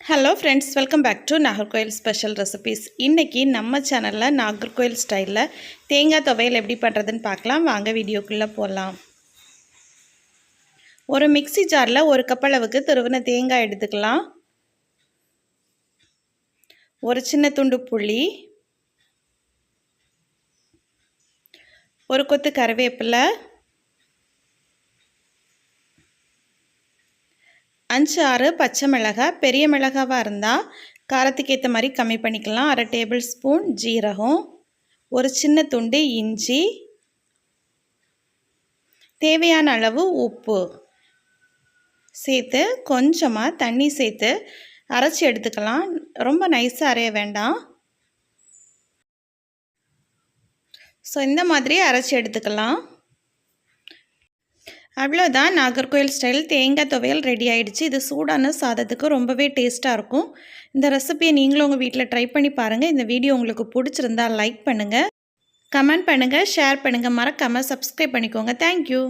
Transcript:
Hello friends welcome back to Nagercoil special recipes இன்றைக்கி நம்ம சேனலில் நாகர்கோயில் ஸ்டைலில் தேங்காய் துவையல் எப்படி பண்ணுறதுன்னு பார்க்கலாம். வாங்க வீடியோக்குள்ளே போகலாம் ஒரு மிக்ஸி ஜாரில் ஒரு கப் அளவுக்கு துருவின தேங்காய் எடுத்துக்கலாம். ஒரு சின்ன துண்டு புளி. ஒரு கொத்து கருவேப்பிலை. அஞ்சு ஆறு பச்சை மிளகாய் பெரிய மிளகாவாக இருந்தால் காரத்துக்கு ஏற்ற மாதிரி கம்மி பண்ணிக்கலாம். அரை டேபிள் ஸ்பூன் ஜீரகம் ஒரு சின்ன துண்டு இஞ்சி தேவையான அளவு உப்பு சேர்த்து கொஞ்சமாக தண்ணி சேர்த்து அரைச்சி எடுத்துக்கலாம். ரொம்ப நைஸாக அரைய வேண்டாம். ஸோ இந்த மாதிரி அரைச்சி எடுத்துக்கலாம். அவ்வளோதான். நாகர்கோயில் ஸ்டைல் தேங்காய் துவையல் ரெடி ஆகிடுச்சு இது சூடான சாதத்துக்கு ரொம்பவே டேஸ்ட்டாக இருக்கும். இந்த ரெசிபியை நீங்களும் உங்கள் வீட்டில் ட்ரை பண்ணி பாருங்கள் இந்த வீடியோ உங்களுக்கு பிடிச்சிருந்தா லைக் பண்ணுங்கள் கமெண்ட் பண்ணுங்கள் ஷேர் பண்ணுங்கள் மறக்காமல் சப்ஸ்கிரைப் பண்ணிக்கோங்க. தேங்க்யூ